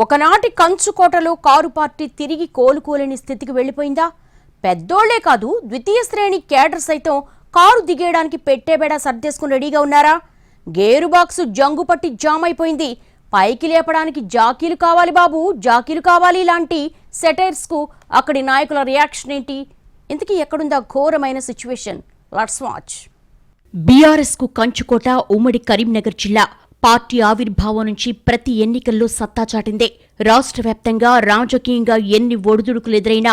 ఒకనాటి కంచుకోటలో car party తిరిగి కోలుకోలేని స్థితికి వెళ్ళిపోయిందా? పెద్దోళ్ళే కాదు ద్వితీయ శ్రేణి కేడర్ సైతం కారు దిగేయడానికి పెట్టేబేడా సర్దేసుకుని రెడీగా ఉన్నారా? గేరు బాక్సు జంగు పట్టి జామ్ అయిపోయింది పైకి లేపడానికి జాకీలు కావాలి బాబు జాకీలు కావాలి లాంటి సెటైర్స్కు అక్కడి నాయకుల రియాక్షన్ ఏంటి? ఇంతకీ ఎక్కడుందా ఘోరమైన సిచ్యువేషన్? లట్స్ వాచ్. బీఆర్ఎస్కు కంచుకోట ఉమ్మడి కరీంనగర్ జిల్లా పార్టీ ఆవిర్భావం నుంచి ప్రతి ఎన్నికల్లో సత్తా చాటిందే. రాష్ట్ర వ్యాప్తంగా రాజకీయంగా ఎన్ని ఒడిదుడుకులు ఎదురైనా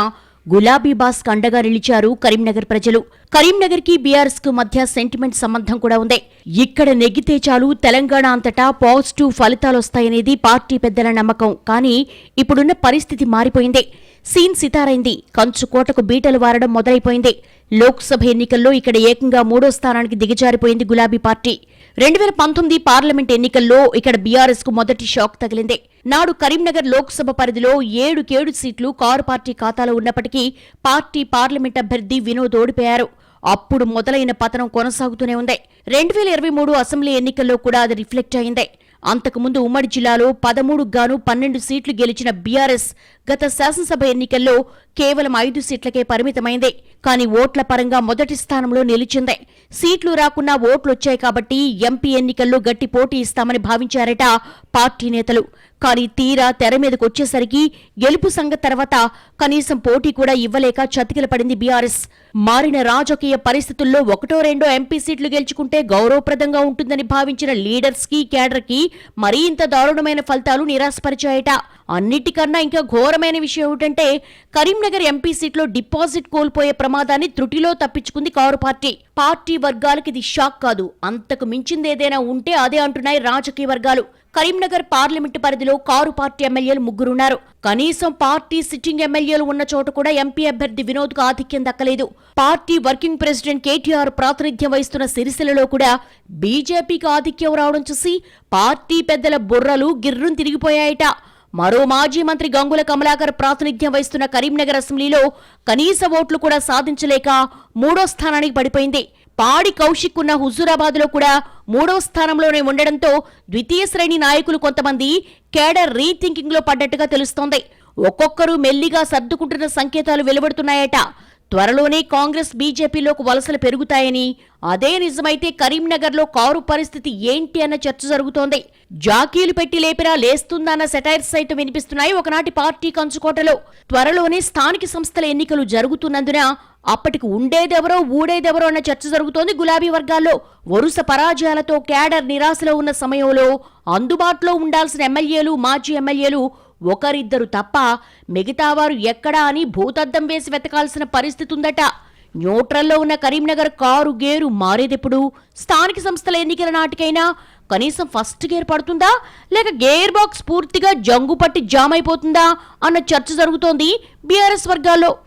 గులాబీ బాస్ అండగా నిలిచారు కరీంనగర్ ప్రజలు. కరీంనగర్కి బీఆర్ఎస్కు మధ్య సెంటిమెంట్ సంబంధం కూడా ఉంది. ఇక్కడ నెగ్గితే చాలు తెలంగాణ అంతటా పాజిటివ్ ఫలితాలొస్తాయనేది పార్టీ పెద్దల నమ్మకం. కానీ ఇప్పుడున్న పరిస్థితి మారిపోయింది. సీన్ సితారైంది. కంచుకోటకు బీటలు వారడం మొదలైపోయింది. లోక్సభ ఎన్నికల్లో ఇక్కడ ఏకంగా మూడో స్థానానికి దిగజారిపోయింది గులాబీ పార్టీ. రెండు వేల పంతొమ్మిది పార్లమెంట్ ఎన్నికల్లో ఇక్కడ బీఆర్ఎస్కు మొదటి షాక్ తగిలింది. నాడు కరీంనగర్ లోక్సభ పరిధిలో ఏడుకేడు సీట్లు కారు పార్టీ ఖాతాలో ఉన్నప్పటికీ పార్టీ పార్లమెంట్ అభ్యర్థి వినోద్ ఓడిపోయారు. అప్పుడు మొదలైన పతనం కొనసాగుతూనే ఉంది. రెండు వేల ఇరవై మూడు అసెంబ్లీ ఎన్నికల్లో కూడా అది రిఫ్లెక్ట్ అయింది. అంతకుముందు ఉమ్మడి జిల్లాలో పదమూడు గాను పన్నెండు సీట్లు గెలిచిన బీఆర్ఎస్ గత శాసనసభ ఎన్నికల్లో కేవలం ఐదు సీట్లకే పరిమితమైంది. కానీ ఓట్ల పరంగా మొదటి స్థానంలో నిలిచింది. సీట్లు రాకున్నా ఓట్లొచ్చాయి కాబట్టి ఎంపీ ఎన్నికల్లో గట్టి పోటీ ఇస్తామని భావించారట పార్టీ నేతలు. కానీ తీరా తెర మీదకు వచ్చేసరికి గెలుపు సంఘ తర్వాత కనీసం పోటీ కూడా ఇవ్వలేక చతికిల పడింది బీఆర్ఎస్. మారిన రాజకీయ పరిస్థితుల్లో ఒకటో రెండో ఎంపీ సీట్లు గెలుచుకుంటే గౌరవప్రదంగా ఉంటుందని భావించిన లీడర్స్కి క్యాడర్కి మరీ ఇంత దారుణమైన ఫలితాలు నిరాశపరిచాయట. అన్నిటికన్నా ఇంకా ఘోరమైన విషయం ఏమిటంటే కరీంనగర్ ఎంపీ సీట్లో డిపాజిట్ కోల్పోయే ప్రమాదాన్ని త్రుటిలో తప్పించుకుంది కారు పార్టీ. పార్టీ వర్గాలకి ఇది షాక్ కాదు. అంతకు మించిందేదైనా ఉంటే అదే అంటున్నాయి రాజకీయ వర్గాలు. కరీంనగర్ పార్లమెంటు పరిధిలో కారు పార్టీ ఎమ్మెల్యేలు ముగ్గురున్నారు. కనీసం పార్టీ సిట్టింగ్ ఎమ్మెల్యేలు ఉన్న చోట కూడా ఎంపీ అభ్యర్థి వినోద్కు ఆధిక్యం దక్కలేదు. పార్టీ వర్కింగ్ ప్రెసిడెంట్ కేటీఆర్ ప్రాతినిధ్యం వహిస్తున్న సిరిసిలలో కూడా బీజేపీకి ఆధిక్యం రావడం చూసి పార్టీ పెద్దల బుర్రలు గిర్రం తిరిగిపోయాయట. మరో మాజీ మంత్రి గంగుల కమలాకర్ ప్రాతినిధ్యం వహిస్తున్న కరీంనగర్ అసెంబ్లీలో కనీస ఓట్లు కూడా సాధించలేక మూడో స్థానానికి పడిపోయింది. పాడి కౌశిక్ ఉన్న హుజూరాబాద్లో కూడా మూడో స్థానంలోనే ఉండడంతో ద్వితీయ శ్రేణి నాయకులు కొంతమంది కేడర్ రీథింకింగ్లో పడ్డట్టుగా తెలుస్తోంది. ఒక్కొక్కరు మెల్లిగా సర్దుకుంటున్న సంకేతాలు వెలువడుతున్నాయట. త్వరలోనే కాంగ్రెస్ బీజేపీలోకి వలసలు పెరుగుతాయని అదే నిజమైతే కరీంనగర్లో కారు పరిస్థితి ఏంటి అన్న చర్చ జరుగుతోంది. జాకీలు పెట్టి లేపినా లేస్తుందన్న సెటైర్స్ సైతం వినిపిస్తున్నాయి ఒకనాటి పార్టీ కంచుకోటలో. త్వరలోనే స్థానిక సంస్థల ఎన్నికలు జరుగుతున్నందున అప్పటికి ఉండేదెవరో ఊడేదెవరో అన్న చర్చ జరుగుతోంది గులాబీ వర్గాల్లో. వరుస పరాజయాలతో క్యాడర్ నిరాశలో ఉన్న సమయంలో అందుబాటులో ఉండాల్సిన ఎమ్మెల్యేలు మాజీ ఎమ్మెల్యేలు ఒకరిద్దరు తప్ప మిగతావారు ఎక్కడా అని భూతద్దం వేసి వెతకాల్సిన పరిస్థితి ఉందట న్యూట్రల్లో ఉన్న కరీంనగర్ కారు గేరు మారేదెప్పుడు? స్థానిక సంస్థల ఎన్నికల నాటికైనా కనీసం ఫస్ట్ గేర్ పడుతుందా? లేక గేర్ బాక్స్ పూర్తిగా జంగు పట్టి జామ్ అయిపోతుందా? అన్న చర్చ జరుగుతోంది బీఆర్ఎస్ వర్గాల్లో.